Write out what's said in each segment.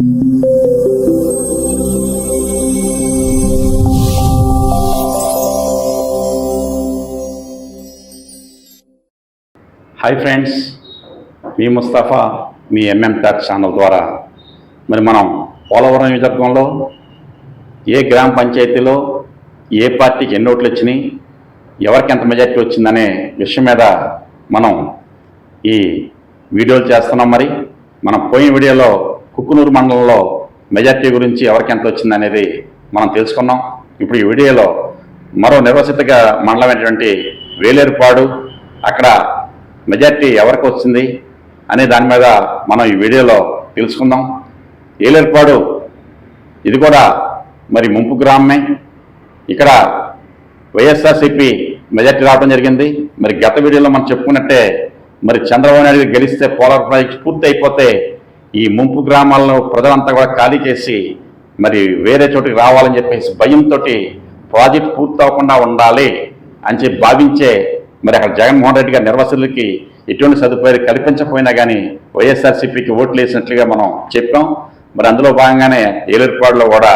Hi friends మీ ముస్తాఫా మీ MM talk channel ద్వారా మరి మనం పోలవరం నియోజకవర్గంలో ఏ గ్రామ పంచాయతీలో ఏ పార్టీకి ఎన్ని ఓట్లు వచ్చినాయి ఎవరికి ఎంత మెజార్టీ వచ్చిందనే విషయం మీద మనం ఈ వీడియోలు చేస్తున్నాం మరి. మనం పోయిన వీడియోలో కుక్కునూరు మండలంలో మెజార్టీ గురించి ఎవరికి ఎంత వచ్చిందనేది మనం తెలుసుకున్నాం. ఇప్పుడు ఈ వీడియోలో మరో నిర్వసితగా మండలం అయినటువంటి వేలేరుపాడు అక్కడ మెజార్టీ ఎవరికి వచ్చింది అనే దాని మీద మనం ఈ వీడియోలో తెలుసుకుందాం. ఏలేరుపాడు ఇది కూడా మరి ముంపు గ్రామమే. ఇక్కడ వైఎస్ఆర్సిపి మెజార్టీ రావడం జరిగింది. మరి గత వీడియోలో మనం చెప్పుకున్నట్టే మరి చంద్రబాబు నాయుడు గెలిస్తే పోలవరం ప్రాజెక్ట్ పూర్తి అయిపోతే ఈ ముంపు గ్రామాలను ప్రజలంతా కూడా ఖాళీ చేసి మరి వేరే చోటికి రావాలని చెప్పేసి భయంతో ప్రాజెక్ట్ పూర్తవకుండా ఉండాలి అని చెప్పి భావించే మరి అక్కడ జగన్మోహన్ రెడ్డి గారి నిర్వాసులకి ఎటువంటి సదుపాయాలు కల్పించకపోయినా కానీ వైఎస్ఆర్సీపీకి ఓట్లు వేసినట్లుగా మనం చెప్పాం. మరి అందులో భాగంగానే ఏలూరుపాడులో కూడా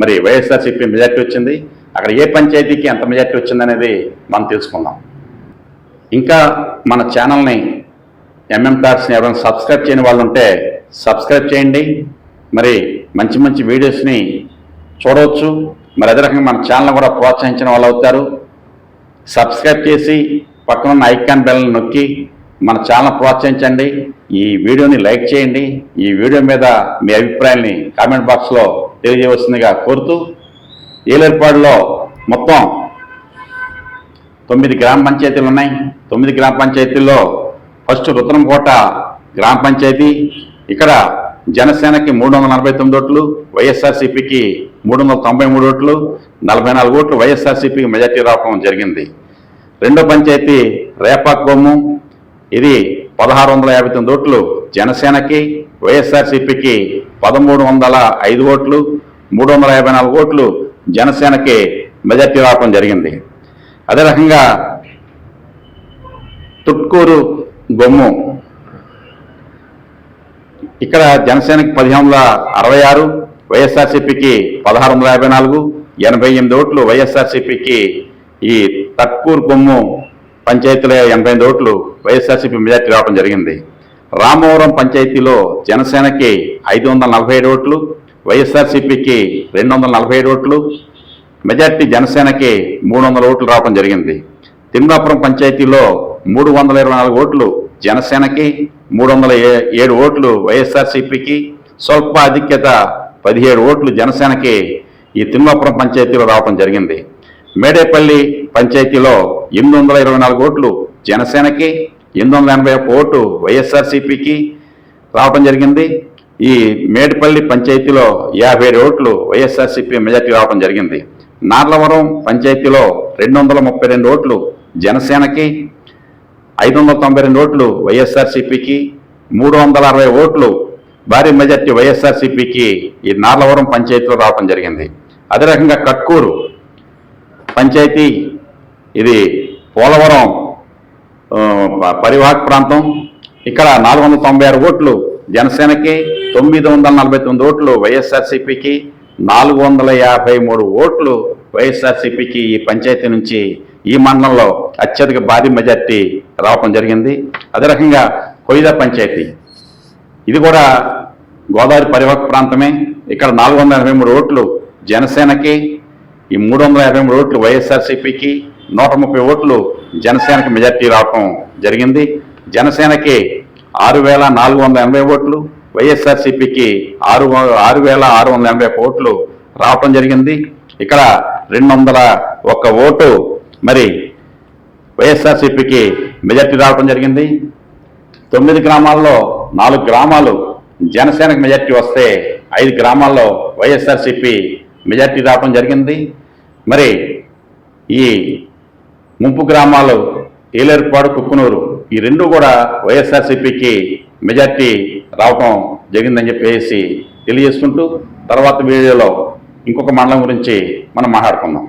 మరి వైఎస్ఆర్సీపీ మెజార్టీ వచ్చింది. అక్కడ ఏ పంచాయతీకి ఎంత మెజార్టీ వచ్చిందనేది మనం తెలుసుకుందాం. ఇంకా మన ఛానల్ని ఎంఎం టాక్స్ని ఎవరైనా సబ్స్క్రైబ్ చేయని వాళ్ళు ఉంటే సబ్స్క్రైబ్ చేయండి. మరి మంచి మంచి వీడియోస్ని చూడవచ్చు. మరి అదే రకంగా మన ఛానల్ కూడా ప్రోత్సహించిన వాళ్ళు అవుతారు. సబ్స్క్రైబ్ చేసి పక్కన ఉన్న ఐకాన్ బెల్ని నొక్కి మన ఛానల్ ప్రోత్సహించండి. ఈ వీడియోని లైక్ చేయండి. ఈ వీడియో మీద మీ అభిప్రాయాల్ని కామెంట్ బాక్స్లో తెలియజేయవలసిందిగా కోరుతూ ఏలేర్పాడులో మొత్తం తొమ్మిది గ్రామ పంచాయతీలు ఉన్నాయి. తొమ్మిది గ్రామ పంచాయతీల్లో ఫస్ట్ రుద్రంకోట గ్రామ పంచాయతీ ఇక్కడ జనసేనకి మూడు వందల నలభై తొమ్మిది ఓట్లు వైఎస్ఆర్సీపీకి మూడు వందల తొంభై మూడు ఓట్లు నలభై నాలుగు ఓట్లు వైఎస్ఆర్సీపీకి మెజార్టీ రావడం జరిగింది. రెండో పంచాయతీ రేపాక్ బొమ్ము ఇది పదహారు వందల యాభై తొమ్మిది ఓట్లు జనసేనకి వైఎస్ఆర్సీపీకి పదమూడు వందల ఐదు ఓట్లు మూడు వందల యాభై నాలుగు ఓట్లు జనసేనకి మెజార్టీ రావడం జరిగింది. అదే రకంగా తుట్కూరు బొమ్ము ఇక్కడ జనసేనకి పదిహేను వందల అరవై ఆరు వైఎస్ఆర్సీపీకి పదహారు వందల యాభై నాలుగు ఎనభై ఎనిమిది ఓట్లు వైఎస్ఆర్సీపీకి ఈ తట్కూరు కొమ్ము పంచాయతీలో ఎనభై ఎనిమిది ఓట్లు వైఎస్ఆర్సీపీ మెజార్టీ రావడం జరిగింది. రామవరం పంచాయతీలో జనసేనకి ఐదు వందల నలభై ఏడు ఓట్లు వైఎస్ఆర్సీపీకి రెండు వందల నలభై ఏడు ఓట్లు మెజార్టీ జనసేనకి మూడు వందల ఓట్లు రావడం జరిగింది. తిమ్మాపురం పంచాయతీలో మూడు వందల ఇరవై నాలుగు ఓట్లు జనసేనకి మూడు వందల ఏ- ఏడు ఓట్లు వైఎస్ఆర్సీపీకి స్వల్ప ఆధిక్యత పదిహేడు ఓట్లు జనసేనకి ఈ తిమ్మాపురం పంచాయతీలో రావడం జరిగింది. మేడేపల్లి పంచాయతీలో ఎనిమిది వందల ఇరవై నాలుగు ఓట్లు జనసేనకి ఎనిమిది వందల ఎనభై ఒక్క ఓటు వైఎస్ఆర్సీపీకి రావడం జరిగింది. ఈ మేడిపల్లి పంచాయతీలో యాభై ఏడు ఓట్లు వైఎస్ఆర్సీపీ మెజార్టీ రావడం జరిగింది. నార్లవరం పంచాయతీలో రెండు వందల ముప్పై రెండు ఓట్లు జనసేనకి ఐదు వందల తొంభై రెండు ఓట్లు వైఎస్ఆర్సీపీకి మూడు వందల అరవై ఓట్లు భారీ మెజార్టీ వైఎస్ఆర్సీపీకి ఈ నార్లవరం పంచాయతీలో రావడం జరిగింది. అదే రకంగా కట్కూరు పంచాయతీ ఇది పోలవరం ఆ, పరివాహక ప్రాంతం. ఇక్కడ నాలుగు వందల తొంభై ఆరు ఓట్లు జనసేనకి తొమ్మిది వందల నలభై తొమ్మిది ఓట్లు వైఎస్ఆర్సీపీకి నాలుగు వందల యాభై మూడు ఓట్లు వైఎస్ఆర్సీపీకి ఈ పంచాయతీ నుంచి ఈ మండలంలో అత్యధిక భారీ మెజార్టీ రావటం జరిగింది. అదే రకంగా కొయిదా పంచాయతీ. ఇది కూడా గోదావరి పరివాహక ప్రాంతమే. ఇక్కడ నాలుగు వందల ఎనభై మూడు ఓట్లు జనసేనకి ఈ మూడు వందల యాభై మూడు ఓట్లు వైఎస్ఆర్సీపీకి నూట ముప్పై ఓట్లు జనసేనకి మెజార్టీ రావటం జరిగింది. జనసేనకి ఆరు వేల నాలుగు వందల ఎనభై ఓట్లు వైఎస్ఆర్సీపీకి ఆరు వ- ఆరు వేల ఆరు వందల ఎనభై ఓట్లు రావటం జరిగింది. ఇక్కడ రెండు వందల ఒక్క ఓటు మరి వైఎస్ఆర్సీపీకి మెజార్టీ రావడం జరిగింది. తొమ్మిది గ్రామాల్లో నాలుగు గ్రామాలు జనసేనకు మెజార్టీ వస్తే ఐదు గ్రామాల్లో వైఎస్ఆర్సీపీ మెజార్టీ రావడం జరిగింది. మరి ఈ ముంపు గ్రామాలు ఏలేరుపాడు కుక్కునూరు ఈ రెండు కూడా వైఎస్ఆర్సీపీకి మెజార్టీ రావటం జరిగిందని చెప్పేసి తెలియజేసుకుంటూ తర్వాత వీడియోలో ఇంకొక మండలం గురించి మనం మాట్లాడుకుందాం.